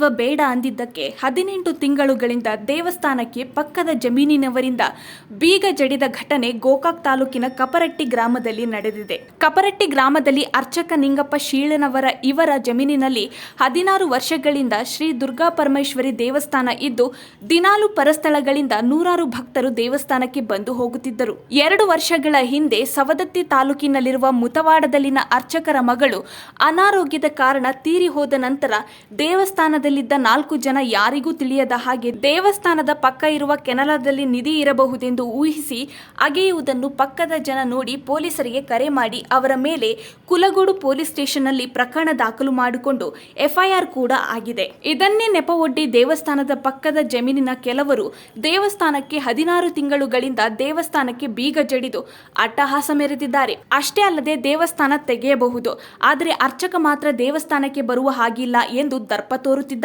ಮುಂದಾಳತ್ವ ಬೇಡ ಅಂದಿದ್ದಕ್ಕೆ ಹದಿನೆಂಟು ತಿಂಗಳುಗಳಿಂದ ದೇವಸ್ಥಾನಕ್ಕೆ ಪಕ್ಕದ ಜಮೀನಿನವರಿಂದ ಬೀಗ ಜಡಿದ ಘಟನೆ ಗೋಕಾಕ್ ತಾಲೂಕಿನ ಕಪರಟ್ಟಿ ಗ್ರಾಮದಲ್ಲಿ ನಡೆದಿದೆ. ಕಪರಟ್ಟಿ ಗ್ರಾಮದಲ್ಲಿ ಅರ್ಚಕ ನಿಂಗಪ್ಪ ಶೀಳನವರ ಇವರ ಜಮೀನಿನಲ್ಲಿ ಹದಿನಾರು ವರ್ಷಗಳಿಂದ ಶ್ರೀ ದುರ್ಗಾ ಪರಮೇಶ್ವರಿ ದೇವಸ್ಥಾನ ಇದ್ದು, ದಿನಾಲು ಪರಸ್ಥಳಗಳಿಂದ ನೂರಾರು ಭಕ್ತರು ದೇವಸ್ಥಾನಕ್ಕೆ ಬಂದು ಹೋಗುತ್ತಿದ್ದರು. ಎರಡು ವರ್ಷಗಳ ಹಿಂದೆ ಸವದತ್ತಿ ತಾಲೂಕಿನಲ್ಲಿರುವ ಮುತವಾಡದಲ್ಲಿನ ಅರ್ಚಕರ ಮಗಳು ಅನಾರೋಗ್ಯದ ಕಾರಣ ತೀರಿ ಹೋದ ನಂತರ ದೇವಸ್ಥಾನದಲ್ಲಿದ್ದ ನಾಲ್ಕು ಜನ ಯಾರಿಗೂ ತಿಳಿಯದ ಹಾಗೆ ದೇವಸ್ಥಾನದ ಪಕ್ಕ ಇರುವ ಕೆನಲದಲ್ಲಿ ನಿಧಿ ಇರಬಹುದೆಂದು ಊಹಿಸಿ ಅಗೆಯುವುದನ್ನು ಪಕ್ಕದ ಜನ ನೋಡಿ ಪೊಲೀಸರಿಗೆ ಕರೆ ಮಾಡಿ ಅವರ ಮೇಲೆ ಕುಲಗೋಡು ಪೊಲೀಸ್ ಸ್ಟೇಷನ್ನಲ್ಲಿ ಪ್ರಕರಣ ದಾಖಲು ಮಾಡಿಕೊಂಡು ಎಫ್ಐಆರ್ ಕೂಡ ಆಗಿದೆ. ಇದನ್ನೇ ನೆಪವೊಡ್ಡಿ ದೇವಸ್ಥಾನದ ಪಕ್ಕದ ಜಮೀನಿನ ಕೆಲವರು ದೇವಸ್ಥಾನಕ್ಕೆ ಹದಿನಾರು ತಿಂಗಳುಗಳಿಂದ ದೇವಸ್ಥಾನಕ್ಕೆ ಬೀಗ ಜಡಿದು ಅಟ್ಟಹಾಸ ಮೆರೆದಿದ್ದಾರೆ. ಅಷ್ಟೇ ಅಲ್ಲದೆ ದೇವಸ್ಥಾನ ತೆಗೆಯಬಹುದು. ಆದರೆ ಅರ್ಚಕ ಮಾತ್ರ ದೇವಸ್ಥಾನಕ್ಕೆ ಬರುವ ಹಾಗಿಲ್ಲ ಎಂದು ದರ್ಪ ತೋರುತ್ತಿದ್ದಾರೆ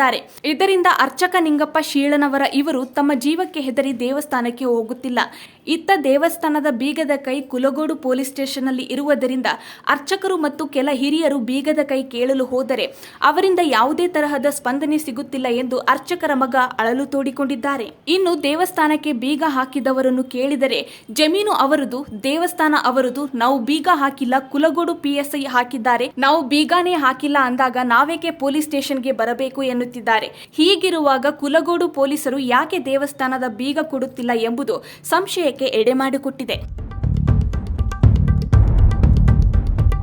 ಇದರಿಂದ ಅರ್ಚಕ ನಿಂಗಪ್ಪ ಶೀಳನವರ ಇವರು ತಮ್ಮ ಜೀವಕ್ಕೆ ಹೆದರಿ ದೇವಸ್ಥಾನಕ್ಕೆ ಹೋಗುತ್ತಿಲ್ಲ. ಇತ್ತ ದೇವಸ್ಥಾನದ ಬೀಗದ ಕೈ ಕುಲಗೋಡು ಪೊಲೀಸ್ ಸ್ಟೇಷನ್ನಲ್ಲಿ ಇರುವುದರಿಂದ ಅರ್ಚಕರು ಮತ್ತು ಕೆಲ ಹಿರಿಯರು ಬೀಗದ ಕೈ ಕೇಳಲು ಹೋದರೆ ಅವರಿಂದ ಯಾವುದೇ ತರಹದ ಸ್ಪಂದನೆ ಸಿಗುತ್ತಿಲ್ಲ ಎಂದು ಅರ್ಚಕರ ಮಗ ಅಳಲು ತೋಡಿಕೊಂಡಿದ್ದಾರೆ. ಇನ್ನು ದೇವಸ್ಥಾನಕ್ಕೆ ಬೀಗ ಹಾಕಿದವರನ್ನು ಕೇಳಿದರೆ ಜಮೀನು ಅವರದು, ದೇವಸ್ಥಾನ ಅವರದು, ನಾವು ಬೀಗ ಹಾಕಿಲ್ಲ, ಕುಲಗೋಡು ಪಿಎಸ್ಐ ಹಾಕಿದ್ದಾರೆ, ನಾವು ಬೀಗಾನೇ ಹಾಕಿಲ್ಲ ಅಂದಾಗ ನಾವೇಕೆ ಪೊಲೀಸ್ ಸ್ಟೇಷನ್ಗೆ ಬರಬೇಕು ಎನ್ನುತ್ತಿದ್ದಾರೆ ಹೀಗಿರುವಾಗ ಕುಲಗೋಡು ಪೊಲೀಸರು ಯಾಕೆ ದೇವಸ್ಥಾನದ ಬೀಗ ಕೊಡುತ್ತಿಲ್ಲ ಎಂಬುದು ಸಂಶಯಕ್ಕೆ ಎಡೆಮಾಡಿಕೊಟ್ಟಿದೆ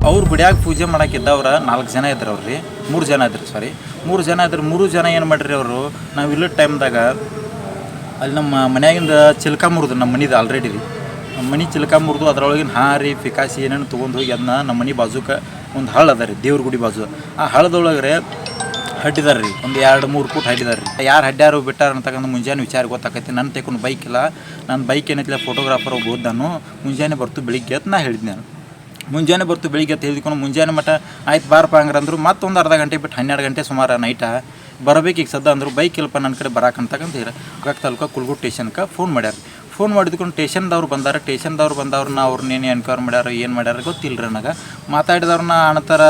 ಅವ್ರು ಬಿಡ್ಯಾಗ ಪೂಜೆ ಮಾಡಕ್ಕಿದ್ದವ್ರ ನಾಲ್ಕು ಜನ ಇದ್ರು ಅವ್ರಿ ಮೂರು ಜನ ಇದ್ರು ಸಾರಿ ಮೂರು ಜನ ಇದ್ರು ಮೂರು ಜನ ಏನು ಮಾಡ್ರಿ ಅವರು? ನಾವು ಟೈಮ್ ಟೈಮ್ದಾಗ ಅಲ್ಲಿ ನಮ್ಮ ಮನ್ಯಾಗಿಂದ ಚಿಲ್ಕ ಮುರಿದು ನಮ್ಮ ಮನಿದು ಆಲ್ರೆಡಿ ರೀ. ನಮ್ಮ ಮನೆ ಚಿಲ್ಕ ಮುರಿದು ಅದ್ರೊಳಗಿನ ಹಾರಿ ಫಿಕಾಸಿ ಏನೇನು ತೊಗೊಂಡು ಹೋಗಿ ಅದನ್ನ ನಮ್ಮ ಮನೆ ಬಾಜುಕ ಒಂದು ಹಳ್ಳ ಅದ ರೀ, ದೇವ್ರ ಗುಡಿ ಬಾಜು. ಆ ಹಳ್ಳದೊಳಗೆ ಹಡ್ಡಿದಾರೆ ರೀ ಒಂದು ಎರಡು ಮೂರು ಫೂಟ್ ಹಡ್ಡಿದಾರೆ ರೀ ಯಾರು ಹಡ್ಡ್ಯಾರು ಬಿಟ್ಟಾರ ಅಂತಕ್ಕಂಥ ಮುಂಜಾನೆ ವಿಚಾರ ಗೊತ್ತಾಕೈತಿ. ನನ್ನ ತೆಕೊಂಡು ಬೈಕ್ ಇಲ್ಲ. ನಾನು ಬೈಕ್ ಏನೈತಿಲ್ಲ ಫೋಟೋಗ್ರಾಫರ್ ಹೋಗಿ ನಾನು ಮುಂಜಾನೆ ಬರ್ತು ಬೆಳಿಗ್ಗೆ ಅಂತ ನಾ ಹೇಳಿದ್ದೆ ನಾನು. ಮುಂಜಾನೆ ಬರ್ತು ಬೆಳಿಗ್ಗೆ ಅಂತ ಹೇಳಿದ್ಕೊಂಡು ಮುಂಜಾನೆ ಮಟ್ಟ ಆಯ್ತು ಬಾರಪ್ಪ ಹಂಗ್ರೆ ಅಂದರು, ಮತ್ತೊಂದು ಅರ್ಧ ಗಂಟೆ ಬಿಟ್ಟು ಹನ್ನೆರಡು ಗಂಟೆ ಸುಮಾರು ನೈಟ ಬರಬೇಕು ಈಗ ಸದ್ದ ಅಂದರು ಬೈಕ್ ಇಲ್ಲಪ್ಪ ನನ್ನ ಕಡೆ ಬರಾಕಂತಕ್ಕಂತ ಗಾಕ್ ತಾಲೂಕ ಕುಲ್ಗು ಸ್ಟೇಷನ್ಗೆ ಫೋನ್ ಮಾಡ್ಯಾರ ಫೋನ್ ಮಾಡಿದ್ಕೊಂಡು ಟೇಷನ್ದವ್ರು ಬಂದಾರ, ಟೇಷನ್ದವ್ರು ಬಂದವ್ರನ್ನ ಅವ್ರನ್ನೇನು ಎನ್ಕ್ವೈರ್ ಮಾಡ್ಯಾರ, ಏನು ಮಾಡ್ಯಾರ ಗೊತ್ತಿಲ್ಲ ರೀ ನನಗೆ. ಮಾತಾಡಿದವ್ರನ್ನ ಅಣತಾರ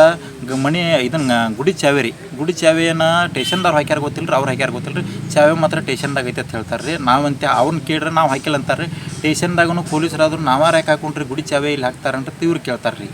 ಗ ಮಣಿ ಇದನ್ನ ಗುಡಿ ಚಾವೇರಿ. ಗುಡಿ ಚಾವೆನ ಟೇಷನ್ದವ್ರು ಹಾಕ್ಯಾರ ಗೊತ್ತಿಲ್ಲ ರೀ ಅವ್ರು ಹಾಕ್ಯಾರ ಗೊತ್ತಿಲ್ಲ ರೀ ಚಾವೆ ಮಾತ್ರ ಟೇಷನ್ದಾಗ ಐತೆ ಅಂತ ಹೇಳ್ತಾರೆ ರೀ ನಾವಂತೆ ಅವ್ನ ಕೇಳ್ರೆ ನಾವು ಹಾಕಿಲ್ಲ ಅಂತಾರೆ ರೀ ಟೇಷನ್ದಾಗೂ ಪೊಲೀಸರಾದ್ರು ನಾವಾರ ಯಾಕೆ ಹಾಕೊಂಡ್ರಿ, ಗುಡಿ ಚಾವೆ ಇಲ್ಲಿ ಹಾಕ್ತಾರಂತ ಇವ್ರು ಕೇಳ್ತಾರೆ ರೀ